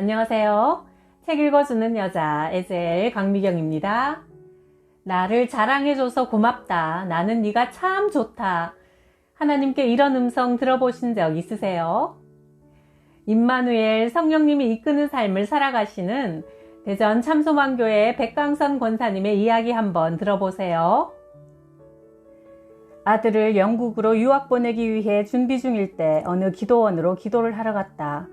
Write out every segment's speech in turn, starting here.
안녕하세요. 책 읽어주는 여자 에젤 강미경입니다. 나를 자랑해줘서 고맙다. 나는 네가 참 좋다. 하나님께 이런 음성 들어보신 적 있으세요? 임마누엘 성령님이 이끄는 삶을 살아가시는 대전 참소망교회 백강선 권사님의 이야기 한번 들어보세요. 아들을 영국으로 유학 보내기 위해 준비 중일 때 어느 기도원으로 기도를 하러 갔다.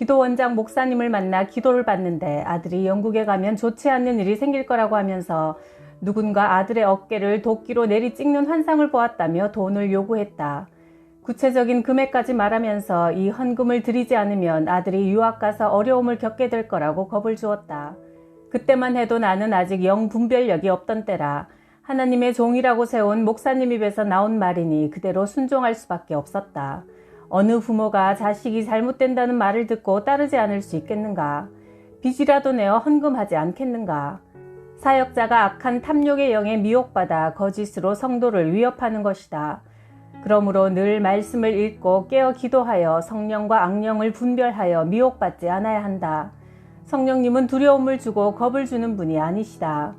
기도원장 목사님을 만나 기도를 받는데 아들이 영국에 가면 좋지 않는 일이 생길 거라고 하면서 누군가 아들의 어깨를 도끼로 내리 찍는 환상을 보았다며 돈을 요구했다. 구체적인 금액까지 말하면서 이 헌금을 드리지 않으면 아들이 유학 가서 어려움을 겪게 될 거라고 겁을 주었다. 그때만 해도 나는 아직 영 분별력이 없던 때라 하나님의 종이라고 세운 목사님 입에서 나온 말이니 그대로 순종할 수밖에 없었다. 어느 부모가 자식이 잘못된다는 말을 듣고 따르지 않을 수 있겠는가? 빚이라도 내어 헌금하지 않겠는가? 사역자가 악한 탐욕의 영에 미혹받아 거짓으로 성도를 위협하는 것이다. 그러므로 늘 말씀을 읽고 깨어 기도하여 성령과 악령을 분별하여 미혹받지 않아야 한다. 성령님은 두려움을 주고 겁을 주는 분이 아니시다.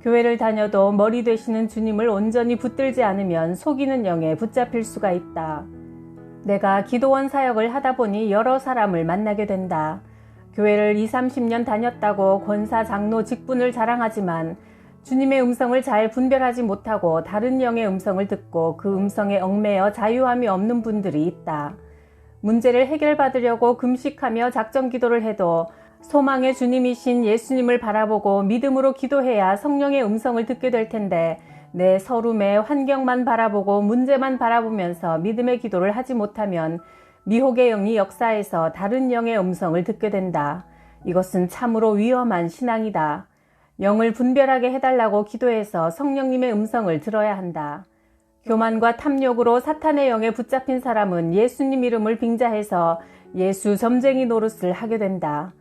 교회를 다녀도 머리 되시는 주님을 온전히 붙들지 않으면 속이는 영에 붙잡힐 수가 있다. 내가 기도원 사역을 하다 보니 여러 사람을 만나게 된다. 교회를 2, 30년 다녔다고 권사 장로 직분을 자랑하지만 주님의 음성을 잘 분별하지 못하고 다른 영의 음성을 듣고 그 음성에 얽매여 자유함이 없는 분들이 있다. 문제를 해결받으려고 금식하며 작정 기도를 해도 소망의 주님이신 예수님을 바라보고 믿음으로 기도해야 성령의 음성을 듣게 될 텐데 내 서름의 환경만 바라보고 문제만 바라보면서 믿음의 기도를 하지 못하면 미혹의 영이 역사에서 다른 영의 음성을 듣게 된다. 이것은 참으로 위험한 신앙이다. 영을 분별하게 해달라고 기도해서 성령님의 음성을 들어야 한다. 교만과 탐욕으로 사탄의 영에 붙잡힌 사람은 예수님 이름을 빙자해서 예수 점쟁이 노릇을 하게 된다.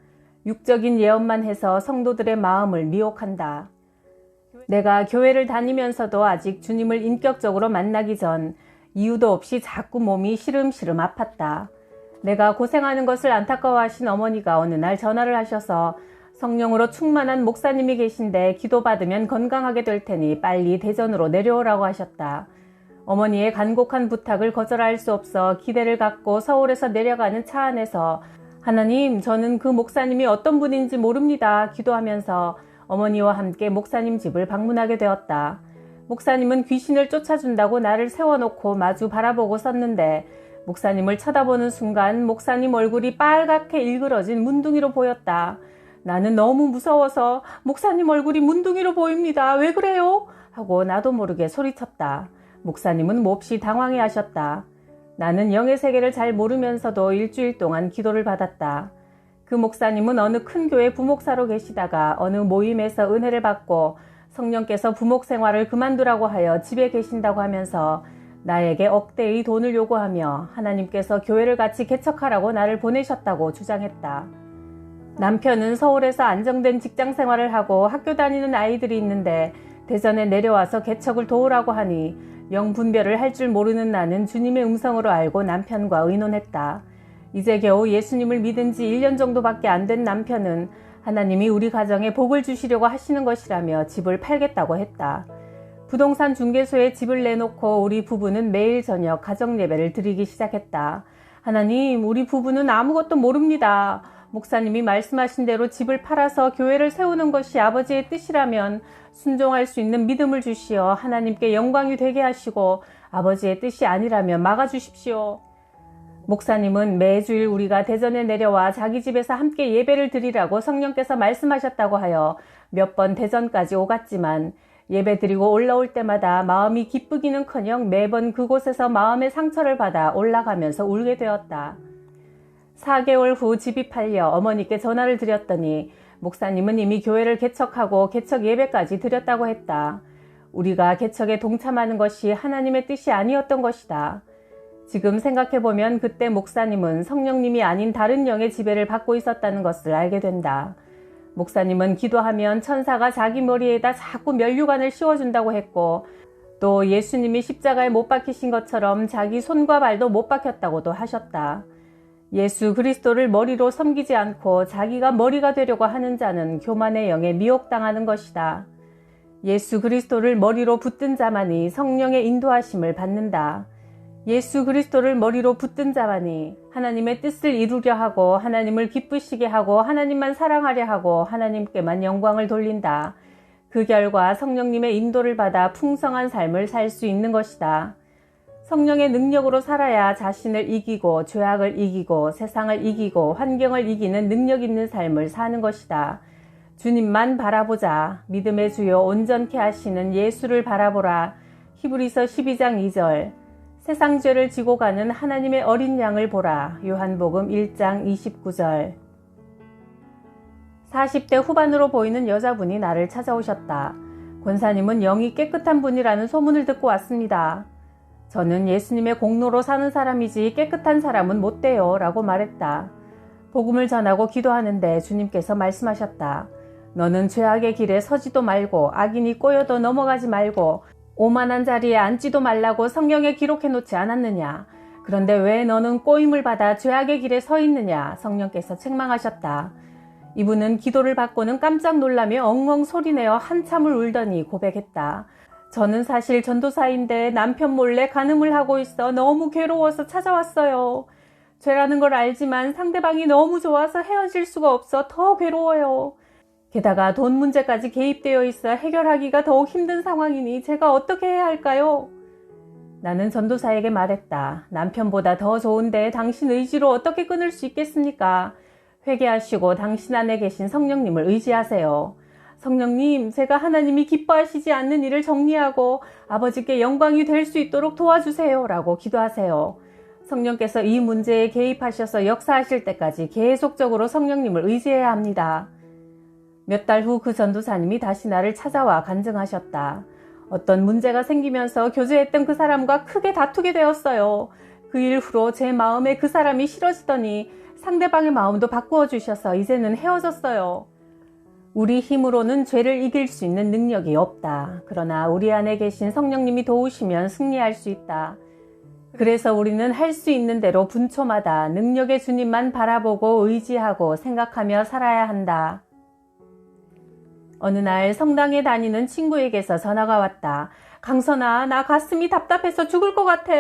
육적인 예언만 해서 성도들의 마음을 미혹한다. 내가 교회를 다니면서도 아직 주님을 인격적으로 만나기 전 이유도 없이 자꾸 몸이 시름시름 아팠다. 내가 고생하는 것을 안타까워하신 어머니가 어느 날 전화를 하셔서 성령으로 충만한 목사님이 계신데 기도받으면 건강하게 될 테니 빨리 대전으로 내려오라고 하셨다. 어머니의 간곡한 부탁을 거절할 수 없어 기대를 갖고 서울에서 내려가는 차 안에서 하나님, 저는 그 목사님이 어떤 분인지 모릅니다. 기도하면서 어머니와 함께 목사님 집을 방문하게 되었다. 목사님은 귀신을 쫓아준다고 나를 세워놓고 마주 바라보고 섰는데 목사님을 쳐다보는 순간 목사님 얼굴이 빨갛게 일그러진 문둥이로 보였다. 나는 너무 무서워서 목사님 얼굴이 문둥이로 보입니다. 왜 그래요? 하고 나도 모르게 소리쳤다. 목사님은 몹시 당황해 하셨다. 나는 영의 세계를 잘 모르면서도 일주일 동안 기도를 받았다. 그 목사님은 어느 큰 교회 부목사로 계시다가 어느 모임에서 은혜를 받고 성령께서 부목 생활을 그만두라고 하여 집에 계신다고 하면서 나에게 억대의 돈을 요구하며 하나님께서 교회를 같이 개척하라고 나를 보내셨다고 주장했다. 남편은 서울에서 안정된 직장 생활을 하고 학교 다니는 아이들이 있는데 대전에 내려와서 개척을 도우라고 하니 영분별을 할 줄 모르는 나는 주님의 음성으로 알고 남편과 의논했다. 이제 겨우 예수님을 믿은 지 1년 정도밖에 안 된 남편은 하나님이 우리 가정에 복을 주시려고 하시는 것이라며 집을 팔겠다고 했다. 부동산 중개소에 집을 내놓고 우리 부부는 매일 저녁 가정 예배를 드리기 시작했다. 하나님, 우리 부부는 아무것도 모릅니다. 목사님이 말씀하신 대로 집을 팔아서 교회를 세우는 것이 아버지의 뜻이라면 순종할 수 있는 믿음을 주시어 하나님께 영광이 되게 하시고 아버지의 뜻이 아니라면 막아주십시오. 목사님은 매주일 우리가 대전에 내려와 자기 집에서 함께 예배를 드리라고 성령께서 말씀하셨다고 하여 몇 번 대전까지 오갔지만 예배 드리고 올라올 때마다 마음이 기쁘기는 커녕 매번 그곳에서 마음의 상처를 받아 올라가면서 울게 되었다. 4개월 후 집이 팔려 어머니께 전화를 드렸더니 목사님은 이미 교회를 개척하고 개척 예배까지 드렸다고 했다. 우리가 개척에 동참하는 것이 하나님의 뜻이 아니었던 것이다. 지금 생각해보면 그때 목사님은 성령님이 아닌 다른 영의 지배를 받고 있었다는 것을 알게 된다. 목사님은 기도하면 천사가 자기 머리에다 자꾸 면류관을 씌워준다고 했고 또 예수님이 십자가에 못 박히신 것처럼 자기 손과 발도 못 박혔다고도 하셨다. 예수 그리스도를 머리로 섬기지 않고 자기가 머리가 되려고 하는 자는 교만의 영에 미혹당하는 것이다. 예수 그리스도를 머리로 붙든 자만이 성령의 인도하심을 받는다. 예수 그리스도를 머리로 붙든 자만이 하나님의 뜻을 이루려 하고 하나님을 기쁘시게 하고 하나님만 사랑하려 하고 하나님께만 영광을 돌린다. 그 결과 성령님의 인도를 받아 풍성한 삶을 살 수 있는 것이다. 성령의 능력으로 살아야 자신을 이기고 죄악을 이기고 세상을 이기고 환경을 이기는 능력 있는 삶을 사는 것이다. 주님만 바라보자. 믿음의 주요 온전케 하시는 예수를 바라보라. 히브리서 12장 2절. 세상 죄를 지고 가는 하나님의 어린 양을 보라. 요한복음 1장 29절. 40대 후반으로 보이는 여자분이 나를 찾아오셨다. 권사님은 영이 깨끗한 분이라는 소문을 듣고 왔습니다. 저는 예수님의 공로로 사는 사람이지 깨끗한 사람은 못 돼요. 라고 말했다. 복음을 전하고 기도하는데 주님께서 말씀하셨다. 너는 죄악의 길에 서지도 말고 악인이 꼬여도 넘어가지 말고 오만한 자리에 앉지도 말라고 성경에 기록해 놓지 않았느냐. 그런데 왜 너는 꼬임을 받아 죄악의 길에 서 있느냐. 성령께서 책망하셨다. 이분은 기도를 받고는 깜짝 놀라며 엉엉 소리내어 한참을 울더니 고백했다. 저는 사실 전도사인데 남편 몰래 간음을 하고 있어 너무 괴로워서 찾아왔어요. 죄라는 걸 알지만 상대방이 너무 좋아서 헤어질 수가 없어 더 괴로워요. 게다가 돈 문제까지 개입되어 있어 해결하기가 더욱 힘든 상황이니 제가 어떻게 해야 할까요? 나는 전도사에게 말했다. 남편보다 더 좋은데 당신 의지로 어떻게 끊을 수 있겠습니까? 회개하시고 당신 안에 계신 성령님을 의지하세요. 성령님, 제가 하나님이 기뻐하시지 않는 일을 정리하고 아버지께 영광이 될 수 있도록 도와주세요. 라고 기도하세요. 성령께서 이 문제에 개입하셔서 역사하실 때까지 계속적으로 성령님을 의지해야 합니다. 몇 달 후 그 전도사님이 다시 나를 찾아와 간증하셨다. 어떤 문제가 생기면서 교제했던 그 사람과 크게 다투게 되었어요. 그 일후로 제 마음에 그 사람이 싫어지더니 상대방의 마음도 바꾸어 주셔서 이제는 헤어졌어요. 우리 힘으로는 죄를 이길 수 있는 능력이 없다. 그러나 우리 안에 계신 성령님이 도우시면 승리할 수 있다. 그래서 우리는 할 수 있는 대로 분초마다 능력의 주님만 바라보고 의지하고 생각하며 살아야 한다. 어느 날 성당에 다니는 친구에게서 전화가 왔다. 강선아, 나 가슴이 답답해서 죽을 것 같아.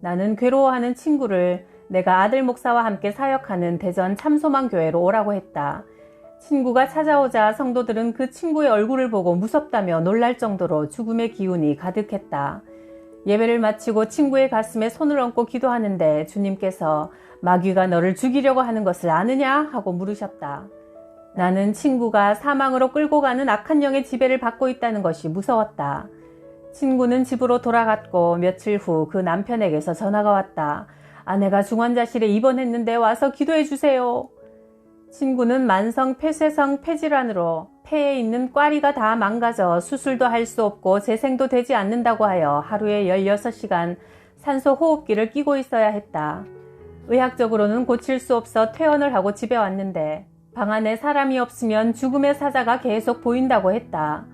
나는 괴로워하는 친구를 내가 아들 목사와 함께 사역하는 대전 참소만 교회로 오라고 했다. 친구가 찾아오자 성도들은 그 친구의 얼굴을 보고 무섭다며 놀랄 정도로 죽음의 기운이 가득했다. 예배를 마치고 친구의 가슴에 손을 얹고 기도하는데 주님께서 마귀가 너를 죽이려고 하는 것을 아느냐? 하고 물으셨다. 나는 친구가 사망으로 끌고 가는 악한 영의 지배를 받고 있다는 것이 무서웠다. 친구는 집으로 돌아갔고 며칠 후 그 남편에게서 전화가 왔다. 아내가 중환자실에 입원했는데 와서 기도해 주세요. 친구는 만성 폐쇄성 폐질환으로 폐에 있는 꽈리가 다 망가져 수술도 할 수 없고 재생도 되지 않는다고 하여 하루에 16시간 산소 호흡기를 끼고 있어야 했다. 의학적으로는 고칠 수 없어 퇴원을 하고 집에 왔는데 방 안에 사람이 없으면 죽음의 사자가 계속 보인다고 했다.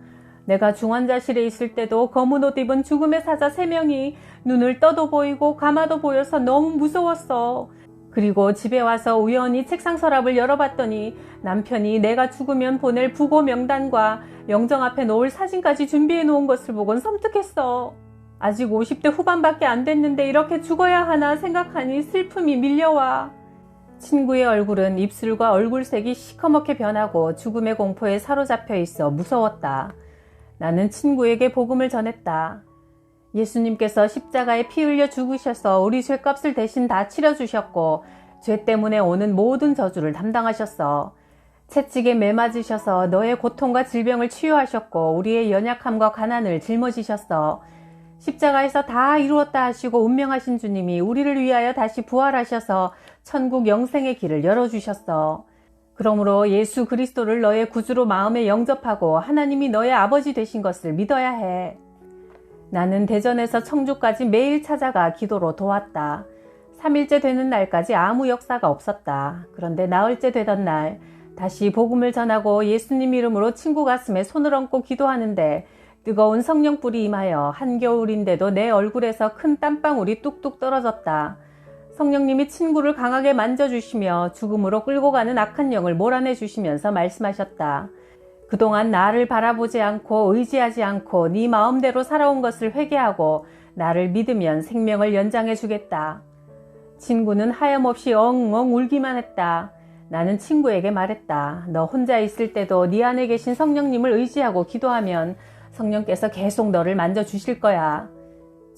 내가 중환자실에 있을 때도 검은 옷 입은 죽음의 사자 3명이 눈을 떠도 보이고 감아도 보여서 너무 무서웠어. 그리고 집에 와서 우연히 책상 서랍을 열어봤더니 남편이 내가 죽으면 보낼 부고 명단과 영정 앞에 놓을 사진까지 준비해 놓은 것을 보곤 섬뜩했어. 아직 50대 후반밖에 안 됐는데 이렇게 죽어야 하나 생각하니 슬픔이 밀려와. 친구의 얼굴은 입술과 얼굴색이 시커멓게 변하고 죽음의 공포에 사로잡혀 있어 무서웠다. 나는 친구에게 복음을 전했다. 예수님께서 십자가에 피 흘려 죽으셔서 우리 죄값을 대신 다 치러주셨고 죄 때문에 오는 모든 저주를 담당하셨어. 채찍에 매맞으셔서 너의 고통과 질병을 치유하셨고 우리의 연약함과 가난을 짊어지셨어. 십자가에서 다 이루었다 하시고 운명하신 주님이 우리를 위하여 다시 부활하셔서 천국 영생의 길을 열어주셨어. 그러므로 예수 그리스도를 너의 구주로 마음에 영접하고 하나님이 너의 아버지 되신 것을 믿어야 해. 나는 대전에서 청주까지 매일 찾아가 기도로 도왔다. 3일째 되는 날까지 아무 역사가 없었다. 그런데 나흘째 되던 날 다시 복음을 전하고 예수님 이름으로 친구 가슴에 손을 얹고 기도하는데 뜨거운 성령불이 임하여 한겨울인데도 내 얼굴에서 큰 땀방울이 뚝뚝 떨어졌다. 성령님이 친구를 강하게 만져주시며 죽음으로 끌고 가는 악한 영을 몰아내 주시면서 말씀하셨다. 그동안 나를 바라보지 않고 의지하지 않고 네 마음대로 살아온 것을 회개하고 나를 믿으면 생명을 연장해 주겠다. 친구는 하염없이 엉엉 울기만 했다. 나는 친구에게 말했다. 너 혼자 있을 때도 네 안에 계신 성령님을 의지하고 기도하면 성령께서 계속 너를 만져 주실 거야.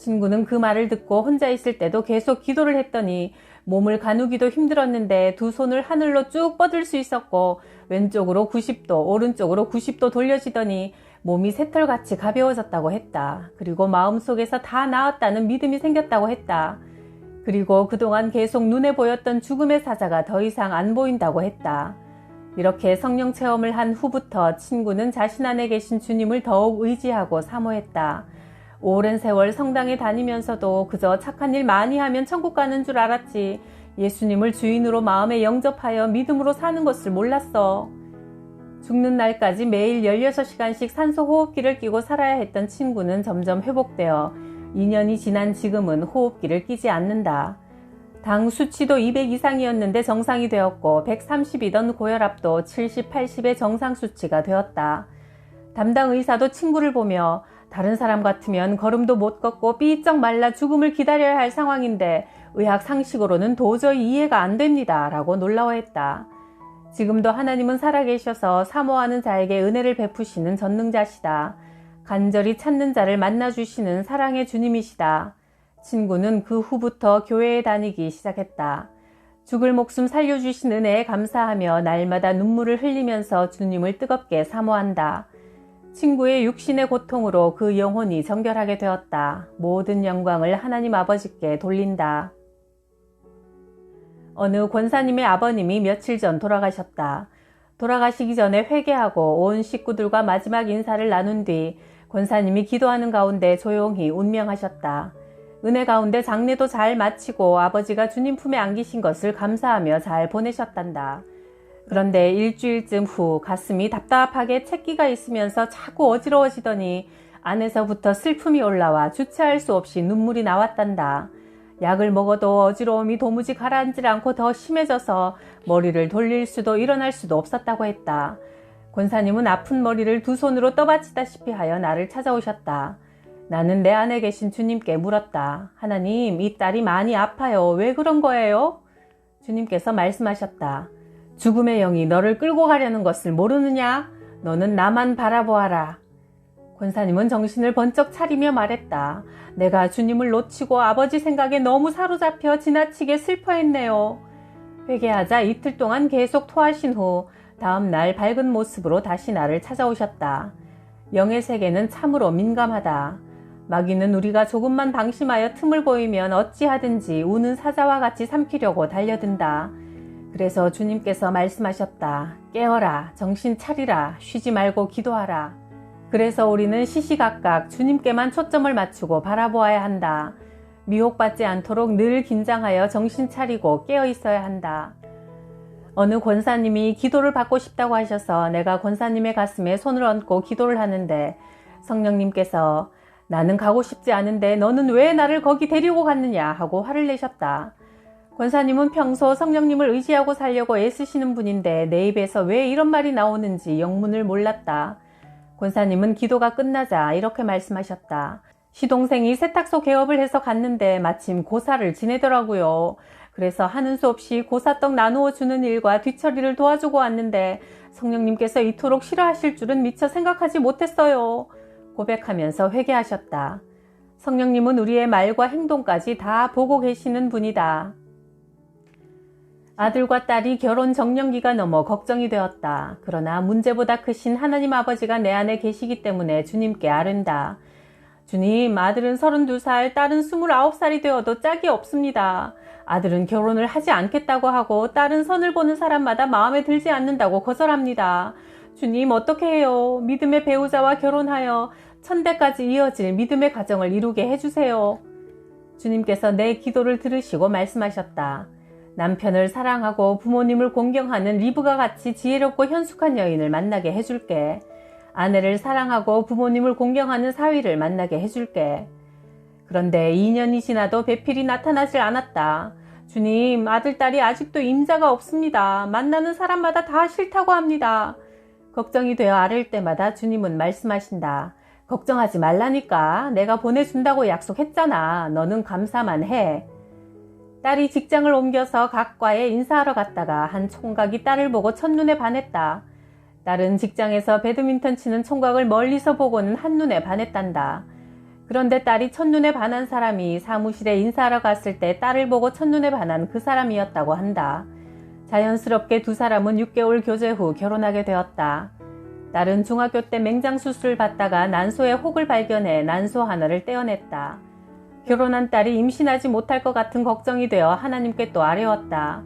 친구는 그 말을 듣고 혼자 있을 때도 계속 기도를 했더니 몸을 가누기도 힘들었는데 두 손을 하늘로 쭉 뻗을 수 있었고 왼쪽으로 90도, 오른쪽으로 90도 돌려지더니 몸이 새털같이 가벼워졌다고 했다. 그리고 마음속에서 다 나았다는 믿음이 생겼다고 했다. 그리고 그동안 계속 눈에 보였던 죽음의 사자가 더 이상 안 보인다고 했다. 이렇게 성령 체험을 한 후부터 친구는 자신 안에 계신 주님을 더욱 의지하고 사모했다. 오랜 세월 성당에 다니면서도 그저 착한 일 많이 하면 천국 가는 줄 알았지. 예수님을 주인으로 마음에 영접하여 믿음으로 사는 것을 몰랐어. 죽는 날까지 매일 16시간씩 산소 호흡기를 끼고 살아야 했던 친구는 점점 회복되어 2년이 지난 지금은 호흡기를 끼지 않는다. 당 수치도 200 이상이었는데 정상이 되었고 130이던 고혈압도 70, 80의 정상 수치가 되었다. 담당 의사도 친구를 보며 다른 사람 같으면 걸음도 못 걷고 삐쩍 말라 죽음을 기다려야 할 상황인데 의학 상식으로는 도저히 이해가 안 됩니다. 라고 놀라워했다. 지금도 하나님은 살아계셔서 사모하는 자에게 은혜를 베푸시는 전능자시다. 간절히 찾는 자를 만나주시는 사랑의 주님이시다. 친구는 그 후부터 교회에 다니기 시작했다. 죽을 목숨 살려주신 은혜에 감사하며 날마다 눈물을 흘리면서 주님을 뜨겁게 사모한다. 친구의 육신의 고통으로 그 영혼이 정결하게 되었다. 모든 영광을 하나님 아버지께 돌린다. 어느 권사님의 아버님이 며칠 전 돌아가셨다. 돌아가시기 전에 회개하고 온 식구들과 마지막 인사를 나눈 뒤 권사님이 기도하는 가운데 조용히 운명하셨다. 은혜 가운데 장례도 잘 마치고 아버지가 주님 품에 안기신 것을 감사하며 잘 보내셨단다. 그런데 일주일쯤 후 가슴이 답답하게 채기가 있으면서 자꾸 어지러워지더니 안에서부터 슬픔이 올라와 주체할 수 없이 눈물이 나왔단다. 약을 먹어도 어지러움이 도무지 가라앉질 않고 더 심해져서 머리를 돌릴 수도 일어날 수도 없었다고 했다. 권사님은 아픈 머리를 두 손으로 떠받치다시피 하여 나를 찾아오셨다. 나는 내 안에 계신 주님께 물었다. 하나님, 이 딸이 많이 아파요. 왜 그런 거예요? 주님께서 말씀하셨다. 죽음의 영이 너를 끌고 가려는 것을 모르느냐? 너는 나만 바라보아라. 권사님은 정신을 번쩍 차리며 말했다. 내가 주님을 놓치고 아버지 생각에 너무 사로잡혀 지나치게 슬퍼했네요. 회개하자 이틀 동안 계속 토하신 후 다음 날 밝은 모습으로 다시 나를 찾아오셨다. 영의 세계는 참으로 민감하다. 마귀는 우리가 조금만 방심하여 틈을 보이면 어찌하든지 우는 사자와 같이 삼키려고 달려든다. 그래서 주님께서 말씀하셨다. 깨어라, 정신 차리라, 쉬지 말고 기도하라. 그래서 우리는 시시각각 주님께만 초점을 맞추고 바라보아야 한다. 미혹받지 않도록 늘 긴장하여 정신 차리고 깨어 있어야 한다. 어느 권사님이 기도를 받고 싶다고 하셔서 내가 권사님의 가슴에 손을 얹고 기도를 하는데 성령님께서 나는 가고 싶지 않은데 너는 왜 나를 거기 데리고 갔느냐 하고 화를 내셨다. 권사님은 평소 성령님을 의지하고 살려고 애쓰시는 분인데 내 입에서 왜 이런 말이 나오는지 영문을 몰랐다. 권사님은 기도가 끝나자 이렇게 말씀하셨다. 시동생이 세탁소 개업을 해서 갔는데 마침 고사를 지내더라고요. 그래서 하는 수 없이 고사떡 나누어 주는 일과 뒤처리를 도와주고 왔는데 성령님께서 이토록 싫어하실 줄은 미처 생각하지 못했어요. 고백하면서 회개하셨다. 성령님은 우리의 말과 행동까지 다 보고 계시는 분이다. 아들과 딸이 결혼 정년기가 넘어 걱정이 되었다. 그러나 문제보다 크신 하나님 아버지가 내 안에 계시기 때문에 주님께 아른다. 주님, 아들은 32살, 딸은 29살이 되어도 짝이 없습니다. 아들은 결혼을 하지 않겠다고 하고 딸은 선을 보는 사람마다 마음에 들지 않는다고 거절합니다. 주님, 어떻게 해요? 믿음의 배우자와 결혼하여 천대까지 이어질 믿음의 가정을 이루게 해주세요. 주님께서 내 기도를 들으시고 말씀하셨다. 남편을 사랑하고 부모님을 공경하는 리브가 같이 지혜롭고 현숙한 여인을 만나게 해줄게. 아내를 사랑하고 부모님을 공경하는 사위를 만나게 해줄게. 그런데 2년이 지나도 배필이 나타나질 않았다. 주님, 아들딸이 아직도 임자가 없습니다. 만나는 사람마다 다 싫다고 합니다. 걱정이 되어 아를 때마다 주님은 말씀하신다. 걱정하지 말라니까. 내가 보내준다고 약속했잖아. 너는 감사만 해. 딸이 직장을 옮겨서 각과에 인사하러 갔다가 한 총각이 딸을 보고 첫눈에 반했다. 딸은 직장에서 배드민턴 치는 총각을 멀리서 보고는 한눈에 반했단다. 그런데 딸이 첫눈에 반한 사람이 사무실에 인사하러 갔을 때 딸을 보고 첫눈에 반한 그 사람이었다고 한다. 자연스럽게 두 사람은 6개월 교제 후 결혼하게 되었다. 딸은 중학교 때 맹장 수술을 받다가 난소에 혹을 발견해 난소 하나를 떼어냈다. 결혼한 딸이 임신하지 못할 것 같은 걱정이 되어 하나님께 또 아뢰었다.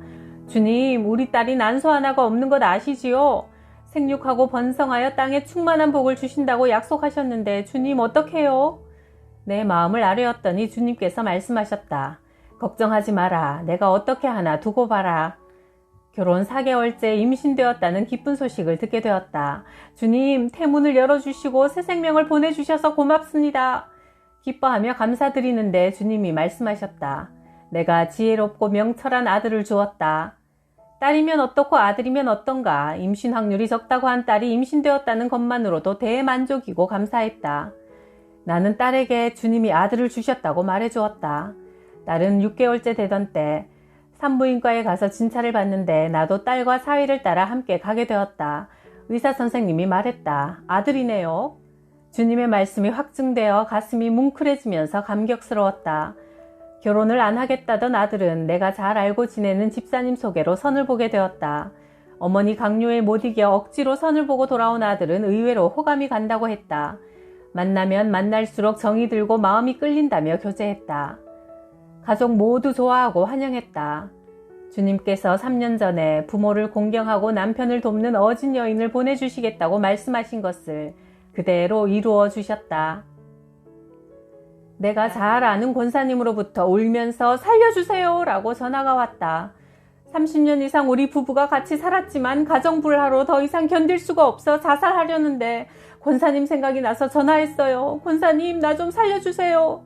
주님, 우리 딸이 난소 하나가 없는 것 아시지요? 생육하고 번성하여 땅에 충만한 복을 주신다고 약속하셨는데 주님 어떡해요? 내 마음을 아뢰었더니 주님께서 말씀하셨다. 걱정하지 마라. 내가 어떻게 하나 두고 봐라. 결혼 4개월째 임신되었다는 기쁜 소식을 듣게 되었다. 주님, 태문을 열어주시고 새 생명을 보내주셔서 고맙습니다. 기뻐하며 감사드리는데 주님이 말씀하셨다. 내가 지혜롭고 명철한 아들을 주었다. 딸이면 어떻고 아들이면 어떤가 임신 확률이 적다고 한 딸이 임신되었다는 것만으로도 대만족이고 감사했다. 나는 딸에게 주님이 아들을 주셨다고 말해 주었다. 딸은 6개월째 되던 때 산부인과에 가서 진찰을 받는데 나도 딸과 사위를 따라 함께 가게 되었다. 의사 선생님이 말했다. 아들이네요. 주님의 말씀이 확증되어 가슴이 뭉클해지면서 감격스러웠다. 결혼을 안 하겠다던 아들은 내가 잘 알고 지내는 집사님 소개로 선을 보게 되었다. 어머니 강요에 못 이겨 억지로 선을 보고 돌아온 아들은 의외로 호감이 간다고 했다. 만나면 만날수록 정이 들고 마음이 끌린다며 교제했다. 가족 모두 좋아하고 환영했다. 주님께서 3년 전에 부모를 공경하고 남편을 돕는 어진 여인을 보내주시겠다고 말씀하신 것을 그대로 이루어 주셨다. 내가 잘 아는 권사님으로부터 울면서 살려주세요 라고 전화가 왔다. 30년 이상 우리 부부가 같이 살았지만 가정불화로 더 이상 견딜 수가 없어 자살하려는데 권사님 생각이 나서 전화했어요. 권사님, 나 좀 살려주세요.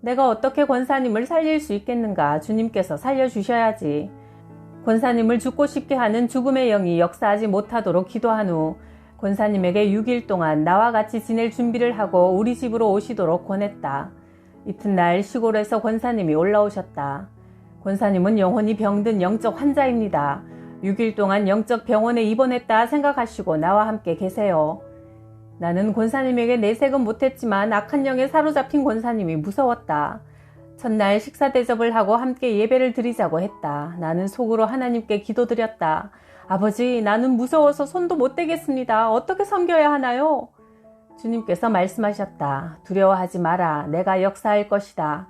내가 어떻게 권사님을 살릴 수 있겠는가? 주님께서 살려주셔야지. 권사님을 죽고 싶게 하는 죽음의 영이 역사하지 못하도록 기도한 후 권사님에게 6일 동안 나와 같이 지낼 준비를 하고 우리 집으로 오시도록 권했다. 이튿날 시골에서 권사님이 올라오셨다. 권사님은 영혼이 병든 영적 환자입니다. 6일 동안 영적 병원에 입원했다 생각하시고 나와 함께 계세요. 나는 권사님에게 내색은 못했지만 악한 영에 사로잡힌 권사님이 무서웠다. 첫날 식사 대접을 하고 함께 예배를 드리자고 했다. 나는 속으로 하나님께 기도드렸다. 아버지, 나는 무서워서 손도 못 대겠습니다. 어떻게 섬겨야 하나요? 주님께서 말씀하셨다. 두려워하지 마라. 내가 역사할 것이다.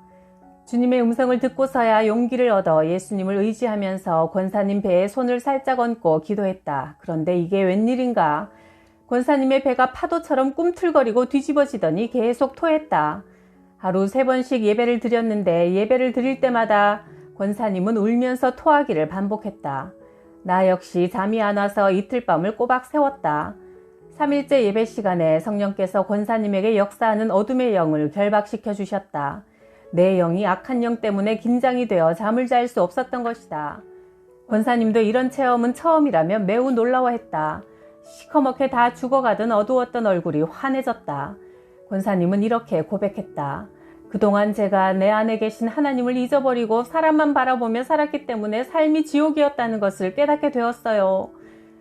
주님의 음성을 듣고서야 용기를 얻어 예수님을 의지하면서 권사님 배에 손을 살짝 얹고 기도했다. 그런데 이게 웬일인가? 권사님의 배가 파도처럼 꿈틀거리고 뒤집어지더니 계속 토했다. 하루 세 번씩 예배를 드렸는데 예배를 드릴 때마다 권사님은 울면서 토하기를 반복했다. 나 역시 잠이 안 와서 이틀 밤을 꼬박 세웠다. 3일째 예배 시간에 성령께서 권사님에게 역사하는 어둠의 영을 결박시켜 주셨다. 내 영이 악한 영 때문에 긴장이 되어 잠을 잘 수 없었던 것이다. 권사님도 이런 체험은 처음이라며 매우 놀라워했다. 시커멓게 다 죽어가던 어두웠던 얼굴이 환해졌다. 권사님은 이렇게 고백했다. 그동안 제가 내 안에 계신 하나님을 잊어버리고 사람만 바라보며 살았기 때문에 삶이 지옥이었다는 것을 깨닫게 되었어요.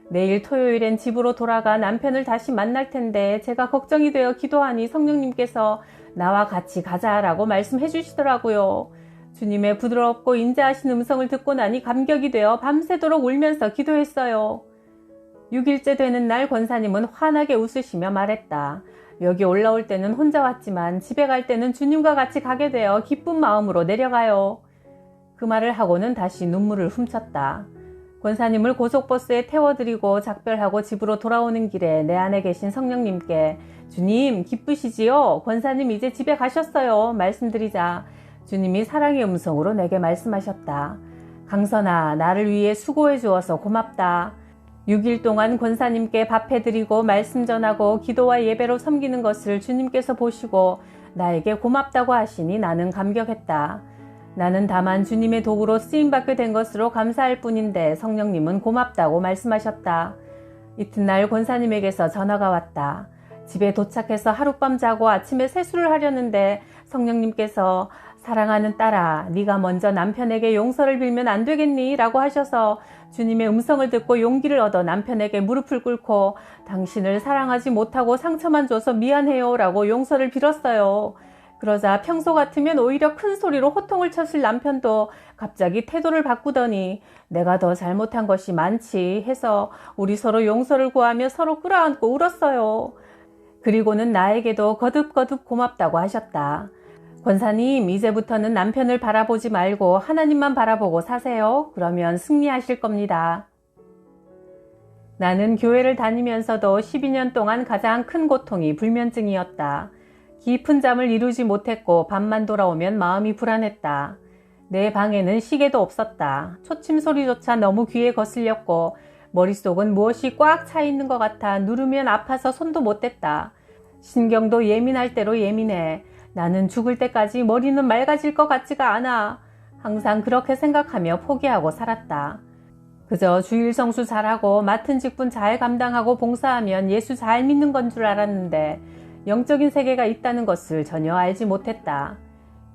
내일 토요일엔 집으로 돌아가 남편을 다시 만날 텐데 제가 걱정이 되어 기도하니 성령님께서 나와 같이 가자라고 말씀해 주시더라고요. 주님의 부드럽고 인자하신 음성을 듣고 나니 감격이 되어 밤새도록 울면서 기도했어요. 6일째 되는 날 권사님은 환하게 웃으시며 말했다. 여기 올라올 때는 혼자 왔지만 집에 갈 때는 주님과 같이 가게 되어 기쁜 마음으로 내려가요. 그 말을 하고는 다시 눈물을 훔쳤다. 권사님을 고속버스에 태워드리고 작별하고 집으로 돌아오는 길에 내 안에 계신 성령님께 주님 기쁘시지요? 권사님 이제 집에 가셨어요. 말씀드리자 주님이 사랑의 음성으로 내게 말씀하셨다. 강선아 나를 위해 수고해 주어서 고맙다. 6일 동안 권사님께 밥해드리고 말씀 전하고 기도와 예배로 섬기는 것을 주님께서 보시고 나에게 고맙다고 하시니 나는 감격했다. 나는 다만 주님의 도구로 쓰임받게 된 것으로 감사할 뿐인데 성령님은 고맙다고 말씀하셨다. 이튿날 권사님에게서 전화가 왔다. 집에 도착해서 하룻밤 자고 아침에 세수를 하려는데 성령님께서 사랑하는 딸아, 네가 먼저 남편에게 용서를 빌면 안 되겠니? 라고 하셔서 주님의 음성을 듣고 용기를 얻어 남편에게 무릎을 꿇고 당신을 사랑하지 못하고 상처만 줘서 미안해요. 라고 용서를 빌었어요. 그러자 평소 같으면 오히려 큰 소리로 호통을 쳤을 남편도 갑자기 태도를 바꾸더니 내가 더 잘못한 것이 많지 해서 우리 서로 용서를 구하며 서로 끌어안고 울었어요. 그리고는 나에게도 거듭거듭 고맙다고 하셨다. 권사님, 이제부터는 남편을 바라보지 말고 하나님만 바라보고 사세요. 그러면 승리하실 겁니다. 나는 교회를 다니면서도 12년 동안 가장 큰 고통이 불면증이었다. 깊은 잠을 이루지 못했고 밤만 돌아오면 마음이 불안했다. 내 방에는 시계도 없었다. 초침 소리조차 너무 귀에 거슬렸고 머릿속은 무엇이 꽉 차 있는 것 같아 누르면 아파서 손도 못 댔다. 신경도 예민할 대로 예민해. 나는 죽을 때까지 머리는 맑아질 것 같지가 않아. 항상 그렇게 생각하며 포기하고 살았다. 그저 주일 성수 잘하고 맡은 직분 잘 감당하고 봉사하면 예수 잘 믿는 건 줄 알았는데 영적인 세계가 있다는 것을 전혀 알지 못했다.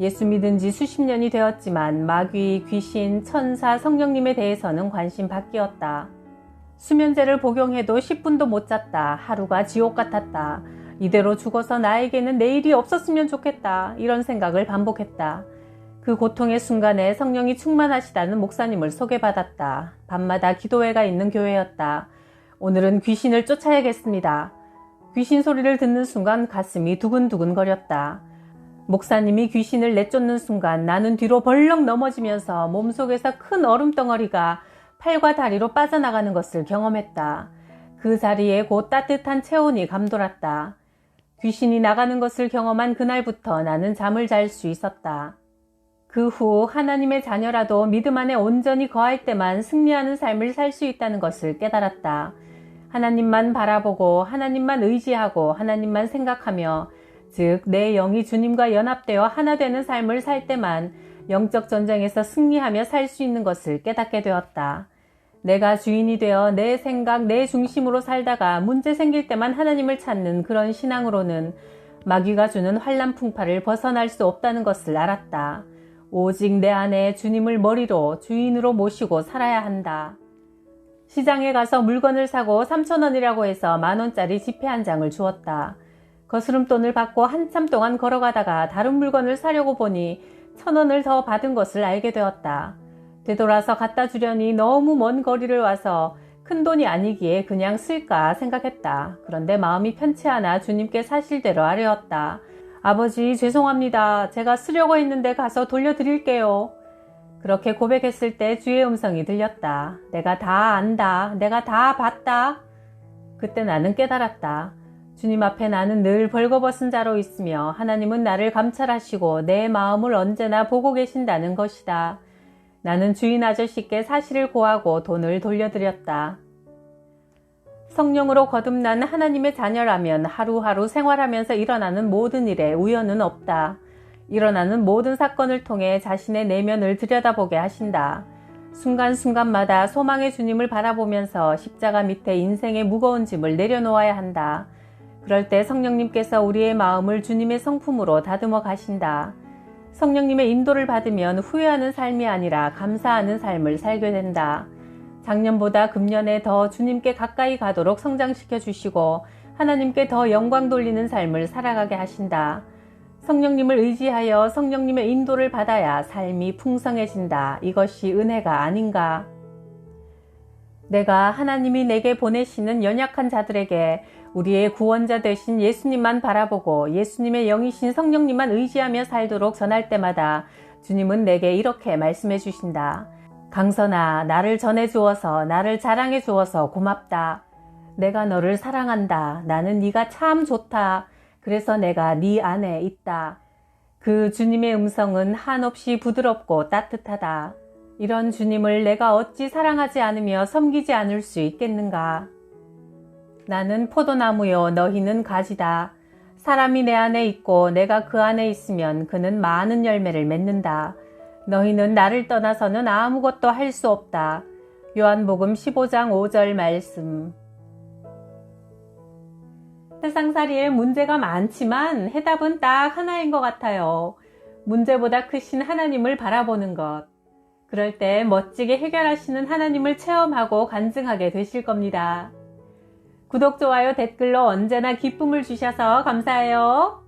예수 믿은 지 수십 년이 되었지만 마귀, 귀신, 천사, 성령님에 대해서는 관심 밖이었다. 수면제를 복용해도 10분도 못 잤다. 하루가 지옥 같았다. 이대로 죽어서 나에게는 내일이 없었으면 좋겠다. 이런 생각을 반복했다. 그 고통의 순간에 성령이 충만하시다는 목사님을 소개받았다. 밤마다 기도회가 있는 교회였다. 오늘은 귀신을 쫓아야겠습니다. 귀신 소리를 듣는 순간 가슴이 두근두근 거렸다. 목사님이 귀신을 내쫓는 순간 나는 뒤로 벌렁 넘어지면서 몸속에서 큰 얼음덩어리가 팔과 다리로 빠져나가는 것을 경험했다. 그 자리에 곧 따뜻한 체온이 감돌았다. 귀신이 나가는 것을 경험한 그날부터 나는 잠을 잘 수 있었다. 그 후 하나님의 자녀라도 믿음 안에 온전히 거할 때만 승리하는 삶을 살 수 있다는 것을 깨달았다. 하나님만 바라보고 하나님만 의지하고 하나님만 생각하며 즉 내 영이 주님과 연합되어 하나 되는 삶을 살 때만 영적 전쟁에서 승리하며 살 수 있는 것을 깨닫게 되었다. 내가 주인이 되어 내 생각, 내 중심으로 살다가 문제 생길 때만 하나님을 찾는 그런 신앙으로는 마귀가 주는 환란 풍파를 벗어날 수 없다는 것을 알았다. 오직 내 안에 주님을 머리로 주인으로 모시고 살아야 한다. 시장에 가서 물건을 사고 3천원이라고 해서 만원짜리 지폐 한 장을 주었다. 거스름돈을 받고 한참 동안 걸어가다가 다른 물건을 사려고 보니 천원을 더 받은 것을 알게 되었다. 되돌아서 갖다 주려니 너무 먼 거리를 와서 큰 돈이 아니기에 그냥 쓸까 생각했다. 그런데 마음이 편치 않아 주님께 사실대로 아뢰었다. 아버지 죄송합니다. 제가 쓰려고 했는데 가서 돌려드릴게요. 그렇게 고백했을 때 주의 음성이 들렸다. 내가 다 안다. 내가 다 봤다. 그때 나는 깨달았다. 주님 앞에 나는 늘 벌거벗은 자로 있으며 하나님은 나를 감찰하시고 내 마음을 언제나 보고 계신다는 것이다. 나는 주인 아저씨께 사실을 고하고 돈을 돌려드렸다. 성령으로 거듭난 하나님의 자녀라면 하루하루 생활하면서 일어나는 모든 일에 우연은 없다. 일어나는 모든 사건을 통해 자신의 내면을 들여다보게 하신다. 순간순간마다 소망의 주님을 바라보면서 십자가 밑에 인생의 무거운 짐을 내려놓아야 한다. 그럴 때 성령님께서 우리의 마음을 주님의 성품으로 다듬어 가신다. 성령님의 인도를 받으면 후회하는 삶이 아니라 감사하는 삶을 살게 된다. 작년보다 금년에 더 주님께 가까이 가도록 성장시켜 주시고 하나님께 더 영광 돌리는 삶을 살아가게 하신다. 성령님을 의지하여 성령님의 인도를 받아야 삶이 풍성해진다. 이것이 은혜가 아닌가? 내가 하나님이 내게 보내시는 연약한 자들에게 우리의 구원자 되신 예수님만 바라보고 예수님의 영이신 성령님만 의지하며 살도록 전할 때마다 주님은 내게 이렇게 말씀해 주신다. 강선아, 나를 전해 주어서 나를 자랑해 주어서 고맙다. 내가 너를 사랑한다. 나는 네가 참 좋다. 그래서 내가 네 안에 있다. 그 주님의 음성은 한없이 부드럽고 따뜻하다. 이런 주님을 내가 어찌 사랑하지 않으며 섬기지 않을 수 있겠는가? 나는 포도나무요 너희는 가지다. 사람이 내 안에 있고 내가 그 안에 있으면 그는 많은 열매를 맺는다. 너희는 나를 떠나서는 아무것도 할 수 없다. 요한복음 15장 5절 말씀. 세상살이에 문제가 많지만 해답은 딱 하나인 것 같아요. 문제보다 크신 하나님을 바라보는 것. 그럴 때 멋지게 해결하시는 하나님을 체험하고 간증하게 되실 겁니다. 구독, 좋아요, 댓글로 언제나 기쁨을 주셔서 감사해요.